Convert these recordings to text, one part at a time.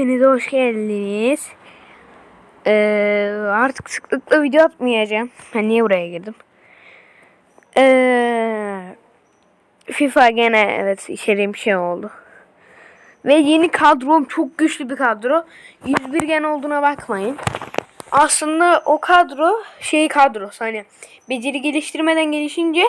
hepiniz hoş geldiniz. Ee, artık sıklıkla video atmayacağım. Ben niye buraya girdim? Ee, FIFA gene evet içeriğim şey oldu. Ve yeni kadrom çok güçlü bir kadro. 101 gen olduğuna bakmayın. Aslında o kadro şey kadrosu hani beceri geliştirmeden gelişince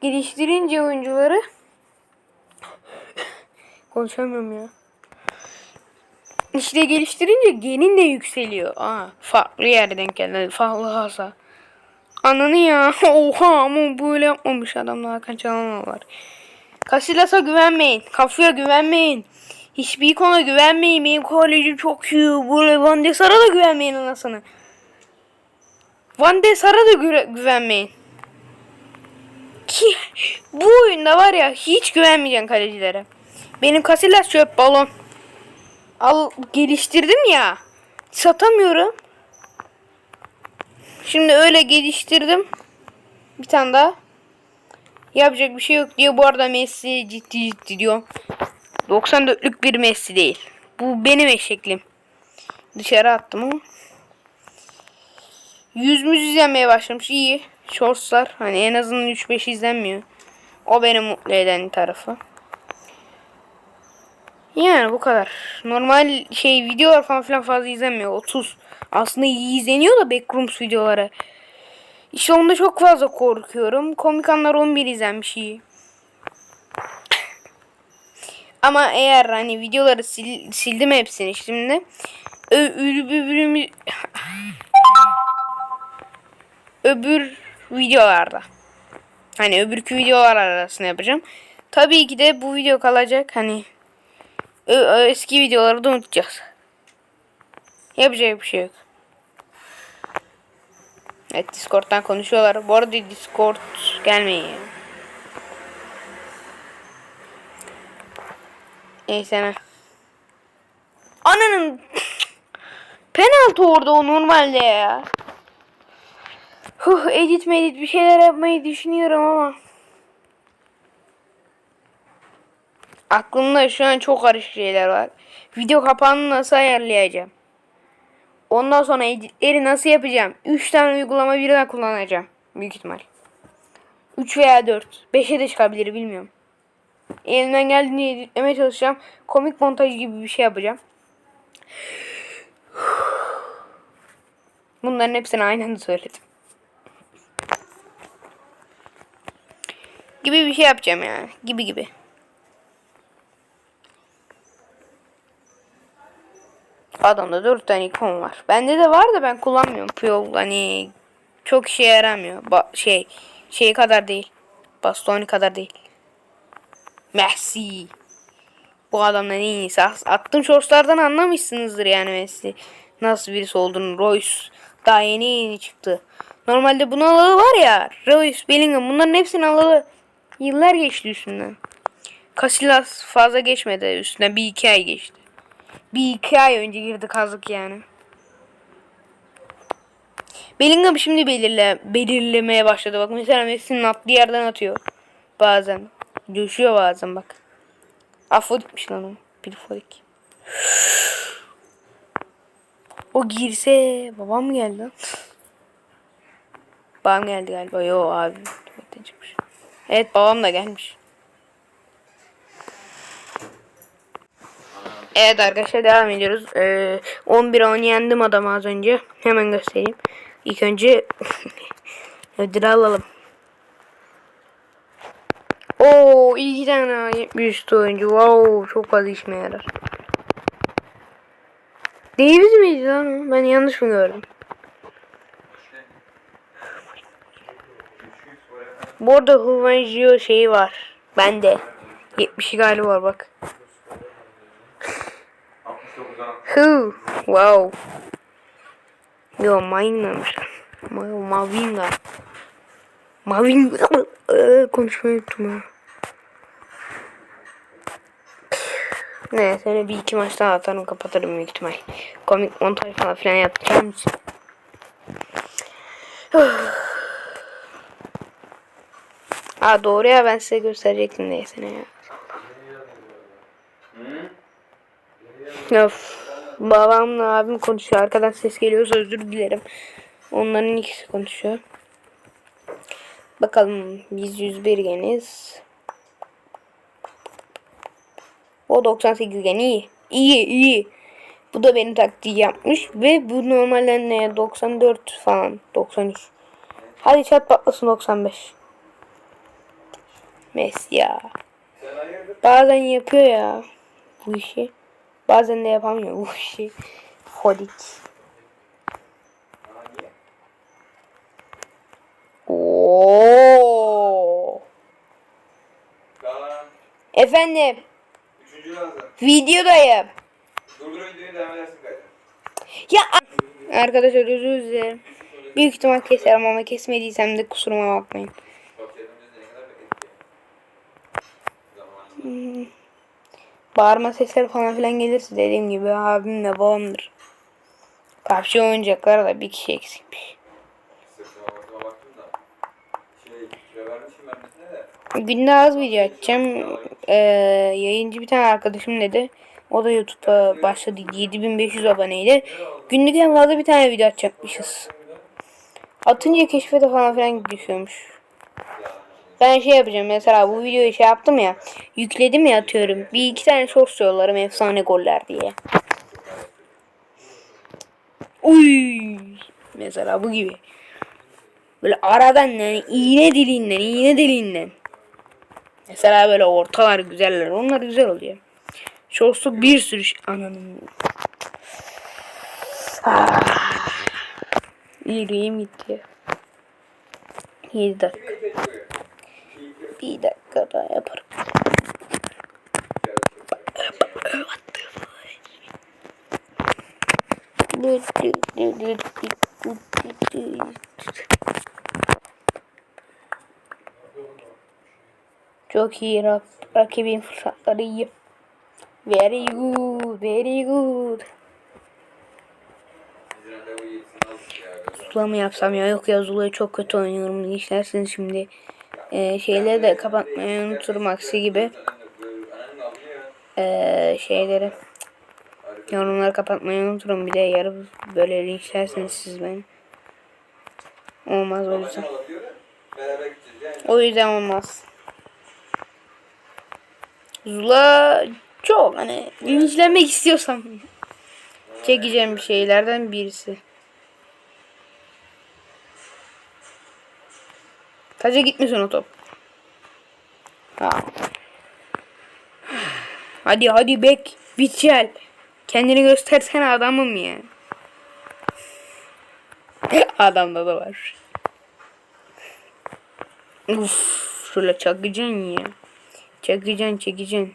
geliştirince oyuncuları konuşamıyorum ya. İşte geliştirince genin de yükseliyor. Aa, farklı yere denk geldi. Farklı hasa. Ananı ya. Oha ama böyle yapmamış adam daha kaç alan var. Casillas'a güvenmeyin. Kafaya güvenmeyin. Hiçbir kona güvenmeyin. Benim kolejim çok iyi. Böyle Van de Sar'a da güvenmeyin anasını. Van de Sar'a da güve- güvenmeyin. Ki bu oyunda var ya hiç güvenmeyeceksin kalecilere. Benim Casillas çöp balon. Al geliştirdim ya. Satamıyorum. Şimdi öyle geliştirdim. Bir tane daha. Yapacak bir şey yok diye bu arada Messi ciddi ciddi diyorum. 94'lük bir Messi değil. Bu benim eşeklim. Dışarı attım ama. Yüz müz izlenmeye başlamış. iyi. Shortslar hani en azından 3-5 izlenmiyor. O beni mutlu eden tarafı. Yani bu kadar. Normal şey videolar falan filan fazla izlenmiyor. 30. Aslında iyi izleniyor da Backrooms videoları. İşte onda çok fazla korkuyorum. Komik anlar 11 izlenmiş iyi. Ama eğer hani videoları sil, sildim hepsini şimdi. Öbür, öbür videolarda. Hani öbürkü videolar arasında yapacağım. Tabii ki de bu video kalacak. Hani eski videoları da unutacağız. Yapacak bir şey yok. Evet Discord'dan konuşuyorlar. Bu arada Discord gelmeyin. Neyse ne. Ananın penaltı orada o normalde ya. Huh, edit medit bir şeyler yapmayı düşünüyorum ama. Aklımda şu an çok karışık şeyler var. Video kapağını nasıl ayarlayacağım? Ondan sonra editleri nasıl yapacağım? 3 tane uygulama birden kullanacağım. Büyük ihtimal. 3 veya 4. 5'e de çıkabilir bilmiyorum. Elimden geldiğince editlemeye çalışacağım. Komik montaj gibi bir şey yapacağım. Bunların hepsini aynı anda söyledim. Gibi bir şey yapacağım yani. Gibi gibi. Adamda 4 tane ikon var. Bende de var da ben kullanmıyorum. Puyol hani çok işe yaramıyor. Ba şey şey kadar değil. Bastoni kadar değil. Messi. Bu adamdan en iyisi. Attığım shortslardan anlamışsınızdır yani Messi. Nasıl birisi olduğunu. Royce daha yeni yeni çıktı. Normalde bunu alalı var ya. Royce, Bellingham bunların hepsini alalı. Yıllar geçti üstünden. Casillas fazla geçmedi üstüne. Bir iki ay geçti. Bir iki ay önce girdi kazık yani. Bellingham şimdi belirle, belirlemeye başladı. Bak mesela Messi'nin attığı yerden atıyor. Bazen. Düşüyor bazen bak. Afrodikmiş lan o. Pilfodik. O girse babam geldi? Babam geldi galiba. Yo abi. Evet babam da gelmiş. Evet arkadaşlar devam ediyoruz. Ee, 11 10 yendim adamı az önce. Hemen göstereyim. İlk önce ödülü alalım. Oo iki tane 70 üstü oyuncu. Wow çok fazla işime yarar. Davies miydi lan? Ben yanlış mı gördüm? Bu arada Huvanjio şeyi var. Bende. 70 galiba var bak. Hu, wow. Yo Mavina'mış. Ma Mavinga. Mavinga. Ee, konuşmayı unuttum ha. Neyse seni bir iki maç daha atarım kapatırım büyük ihtimal. Komik montaj falan filan yapacağım için. Aa doğru ya ben size gösterecektim neyse ne ya. Of. Babamla abim konuşuyor. Arkadan ses geliyorsa özür dilerim. Onların ikisi konuşuyor. Bakalım biz 101 geniz. O 98 gen iyi. İyi iyi. Bu da benim taktiği yapmış ve bu normalden ne 94 falan 93. Hadi çat patlasın 95. Messi ya. Bazen yapıyor ya bu işi. Bazen de yapamıyor bu işi. Hodik. Oo. Efendim videodayım. Durdur videoyu devam edersin kayda. Ya arkadaşlar özür dilerim. Büyük ihtimal keserim ama kesmediysem de kusuruma bakmayın. Bak kendimiz ne kadar bekledik ya. Zamanında. Bağırma sesleri falan filan gelirse dediğim gibi abimle babamdır. PUBG oyuncaklar da bir kişi eksikmiş. Günde az video açacağım. Ee, yayıncı bir tane arkadaşım dedi. O da YouTube'a başladı. 7500 aboneydi. Günlük en fazla bir tane video atacakmışız. Atınca keşfete falan filan düşüyormuş. Ben şey yapacağım mesela bu videoyu şey yaptım ya. Yükledim ya atıyorum. Bir iki tane shorts yollarım efsane goller diye. Uy mesela bu gibi. Böyle aradan yani iğne dilinden iğne dilinden. Mesela böyle ortalar güzeller. Onlar güzel oluyor. Shorts'u bir sürü şey- ananın. Ah. Yüreğim gitti. 7 dakika. Bir dakika daha yaparım. Çok iyi rak rakibin fırsatları iyi. Very good, very good. Zula mı yapsam ya? Yok ya Zula'yı çok kötü oynuyorum. İşlersiniz şimdi. Ee, şeyleri de kapatmayı unuturum aksi gibi. Ee, şeyleri. Yorumları kapatmayı unuturum. Bir de yarın böyle linçlersiniz siz beni. Olmaz o yüzden. O yüzden olmaz. Zula çok hani linçlemek istiyorsam çekeceğim şeylerden birisi. Taca gitmesin o top. Ha. Hadi hadi bek. Biçel. Kendini göstersene adamım ya. Adamda da var. Uf, şöyle çakacaksın ya. Çakacaksın çekeceksin.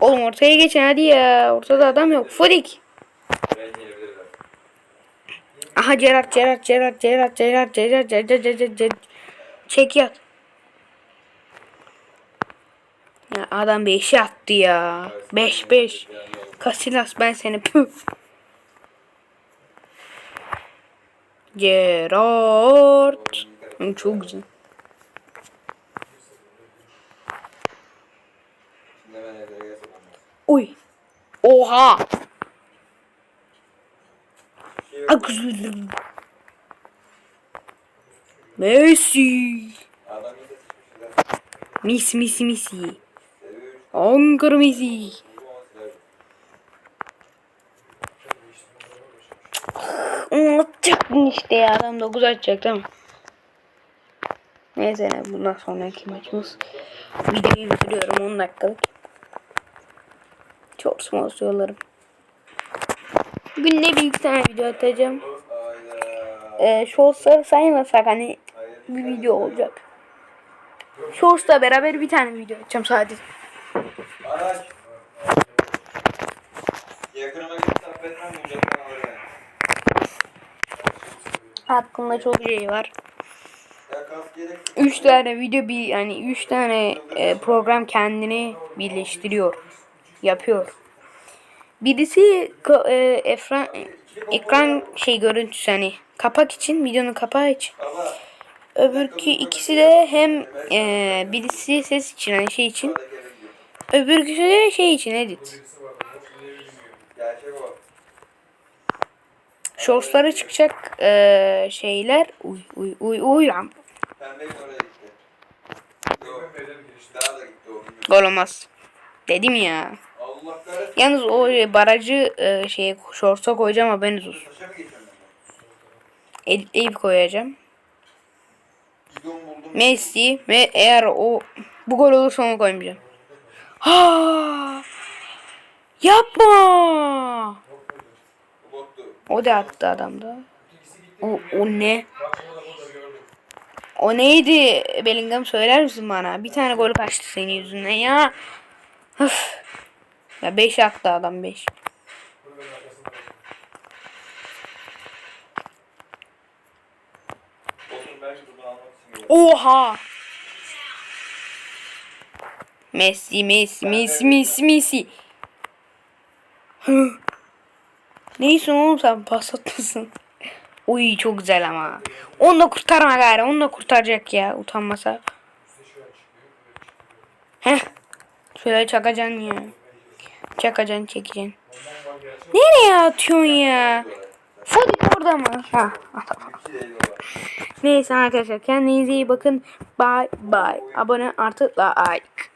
Oğlum ortaya geçin hadi ya. Ortada adam yok. Fodik. Aha Gerard Gerard Gerard Gerard Gerard Gerard Gerard Gerard Gerard Çek yat. Ya adam 5 attı ya. 5 5. Kasilas ben seni püf. Gerard. Çok güzel. Uy. Oha. Akızlı. Messi. Mis mis misi. Ankara misi. Atacaktın işte ya adam 9 atacak tamam. Neyse ne bundan sonraki maçımız videoyu bitiriyorum 10 dakikalık. Çok sponsorlarım. Bugün ne bir iki tane video atacağım. Ee, shortsları saymasak hani bir video olacak. Shorts'la beraber bir tane video atacağım sadece. Araç. Hakkında çok şey var. Ya kask yedek. 3 tane video bir yani 3 tane e, program kendini birleştiriyor. Yapıyor. Birisi e, ekran ekran şey görüntüsü hani kapak için videonun kapağı için. Öbürkü ikisi de hem e, birisi ses için hani şey için. Öbürküsü de şey için edit. Shortslara çıkacak eee, şeyler. Uy uy uy uy. Gol olmaz. Dedim ya. Yalnız o barajı eee, şeye shorts'a koyacağım haberiniz olsun. Editleyip koyacağım. Messi ve eğer o bu gol olursa onu koymayacağım. Ha! Yapma! O da attı adam da. O, o ne? O neydi Bellingham söyler misin bana? Bir tane gol kaçtı senin yüzünden ya. Öf. Ya 5 attı adam 5. Botun belki bunu almak için geldi. Oha! Messi, Messi, Messi, Messi, Messi. Neyse oğlum sen pas atmasın. Uy çok güzel ama. Onu da kurtarma gari. Onu da kurtaracak ya utanmasa. Heh. Şöyle çakacaksın ya. Çakacaksın çekeceksin. Nereye atıyorsun ya? Fodik orada mı? Ha. Neyse arkadaşlar kendinize iyi bakın. Bye bye. Abone artı like.